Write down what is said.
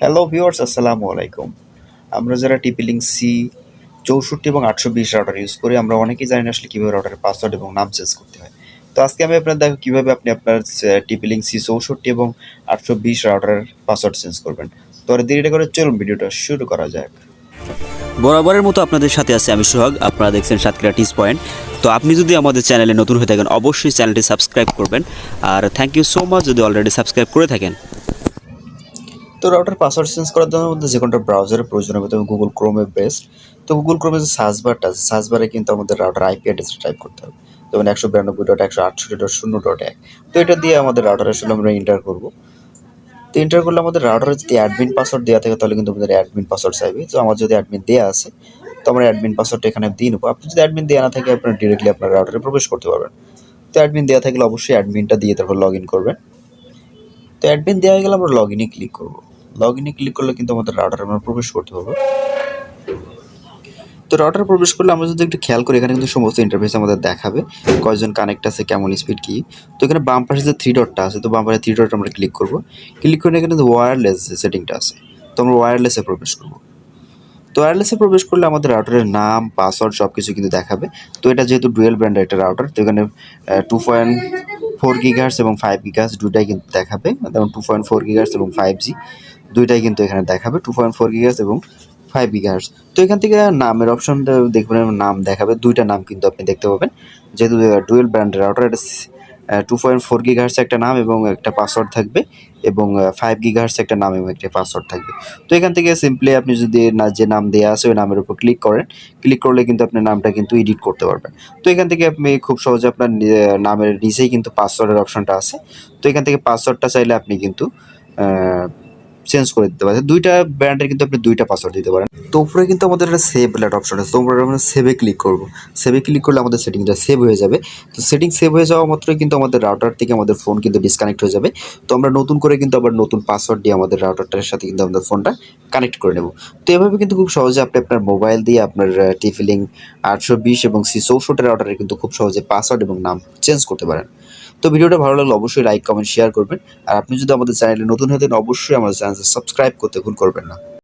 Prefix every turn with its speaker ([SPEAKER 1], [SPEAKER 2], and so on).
[SPEAKER 1] Hello viewers আসসালামু আলাইকুম। আমরা যারা টিপিলিং সি চৌষট্টি এবং আটশো বিশ রাউটার ইউজ করি, আমরা অনেকেই জানি না আসলে কীভাবে রাউটারের পাসওয়ার্ড এবং নাম চেঞ্জ করতে হয়। তো আজকে আমি আপনার দেখো কীভাবে আপনি আপনার টিপিলিং সি চৌষট্টি এবং আটশো বিশ রাউটারের পাসওয়ার্ড চেঞ্জ করবেন। তো আর দেরিটা করে চলুন ভিডিওটা শুরু করা যাক।
[SPEAKER 2] বরাবরের মতো আপনাদের সাথে আছে আমি সোহাগ, আপনারা দেখছেন সাতক্ষীরা টিস পয়েন্ট তো আপনি যদি আমাদের চ্যানেলে নতুন হয়ে থাকেন, অবশ্যই চ্যানেলটি সাবস্ক্রাইব করবেন। আর থ্যাংক ইউ সো মাচ যদি অলরেডি সাবস্ক্রাইব করে থাকেন।
[SPEAKER 1] তো রাউটার পাসওয়ার্ড চেঞ্জ করার জন্য মধ্যে যে কোনটা ব্রাউজারের প্রয়োজন হবে তবে গুগল ক্রোমে বেস্ট তো গুগল ক্রোমে যে সার্চ বারটা আছে সার্চ বারে কিন্তু আমাদের রাউটার আইপি অ্যাড্রেসটা টাইপ করতে হবে। যেমন একশো বিরানব্বই ডট একশো আটষট্টি ডট শূন্য ডট এক। তো এটা দিয়ে আমাদের রাউটার আসলে আমরা এন্টার করব। তো এন্টার করলে আমাদের রাউটারে যদি অ্যাডমিন পাসওয়ার্ড দেওয়া থাকে, তাহলে কিন্তু আমাদের অ্যাডমিন পাসওয়ার্ড চাইবে। তো আমার যদি অ্যাডমিন দেওয়া আছে, তো আমরা অ্যাডমিন পাসওয়ার্ডটা এখানে দিয়ে নেব। আপনি যদি অ্যাডমিন দেওয়া না থাকে, আপনার ডিরেক্টলি আপনার রাউটারে প্রবেশ করতে পারবেন। তো অ্যাডমিন দেওয়া থাকলে অবশ্যই অ্যাডমিনটা দিয়ে তারপর লগ ইন করবেন। তো অ্যাডমিন দেওয়া হয়ে গেলে আমরা লগ ইনে ক্লিক করব। লগ ইনে ক্লিক করলে কিন্তু আমাদের রাউটারে আমরা প্রবেশ করতে পারব। তো রাউটারে প্রবেশ করলে আমরা যদি একটু খেয়াল করি, এখানে কিন্তু সমস্ত ইন্টারফেস আমাদের দেখাবে। কয়জন কানেক্ট আছে, কেমন স্পিড কি। তো এখানে বাম পাশে যে থ্রি ডটটা আছে, তো বাম পাশে থ্রি ডট আমরা ক্লিক করব। ক্লিক করে এখানে ওয়্যারলেস যে সেটিংটা আছে, তো আমরা ওয়্যারলেসে প্রবেশ করব। তো ওয়্যারলেসে প্রবেশ করলে আমাদের রাউটারের নাম পাসওয়ার্ড সব কিছু কিন্তু দেখাবে। তো এটা যেহেতু ডুয়েল ব্র্যান্ডের একটা রাউটার তো এখানে টু পয়েন্ট ফোর গিগার্স এবং ফাইভ গিগার্স দুটাই কিন্তু দেখাবে। যেমন টু পয়েন্ট ফোর গিগার্স এবং ফাইভ জি দুইটাই কিন্তু এখানে দেখাবে টু পয়েন্ট ফোর গিগার্স এবং ফাইভ গিগার্স তো এখান থেকে নামের অপশনটা দেখবেন, নাম দেখাবে। দুইটা নাম কিন্তু আপনি দেখতে পাবেন। যেহেতু ডুয়েল ব্র্যান্ডের রাউটার এটা টু পয়েন্ট ফোর গিগাহার্স একটা নাম এবং একটা পাসওয়ার্ড থাকবে এবং ফাইভ গিগাহার্স একটা নাম এবং একটা পাসওয়ার্ড থাকবে। তো এখান থেকে সিম্পলি আপনি যদি না যে নাম দেওয়া আছে ওই নামের উপর ক্লিক করেন ক্লিক করলে কিন্তু আপনার নামটা কিন্তু এডিট করতে পারবেন। তো এখান থেকে আপনি খুব সহজে আপনার নামের নিচেই কিন্তু পাসওয়ার্ডের অপশনটা আছে। তো এখান থেকে পাসওয়ার্ডটা চাইলে আপনি কিন্তু চেঞ্জ করে দিতে পারেন দুইটা ব্র্যান্ডের কিন্তু আপনি দুইটা পাসওয়ার্ড দিতে পারেন। তো উপরে কিন্তু আমাদের একটা সেভ লেট অপশন আছে। তো আমরা আমরা সেভে ক্লিক করব। সেভে ক্লিক করলে আমাদের সেটিংটা সেভ হয়ে যাবে। তো সেটিং সেভ হয়ে যাওয়া মাত্রই কিন্তু আমাদের রাউটার থেকে আমাদের ফোন কিন্তু ডিসকানেক্ট হয়ে যাবে। তো আমরা নতুন করে কিন্তু আবার নতুন পাসওয়ার্ড দিয়ে আমাদের রাউটারটার সাথে কিন্তু আমাদের ফোনটা কানেক্ট করে নেব। তো এভাবে কিন্তু খুব সহজে আপনি আপনার মোবাইল দিয়ে আপনার টিফিলিং আটশো বিশ এবং সি চৌষট্টি রাউটারে কিন্তু খুব সহজে পাসওয়ার্ড এবং নাম চেঞ্জ করতে পারেন। তো ভিডিওটা ভালো লাগলে অবশ্যই লাইক কমেন্ট শেয়ার করবেন। আর আপনি যদি আমাদের চ্যানেলে নতুন হতেন অবশ্যই আমাদের চ্যানেল সাবস্ক্রাইব করতে ভুল করবেন না।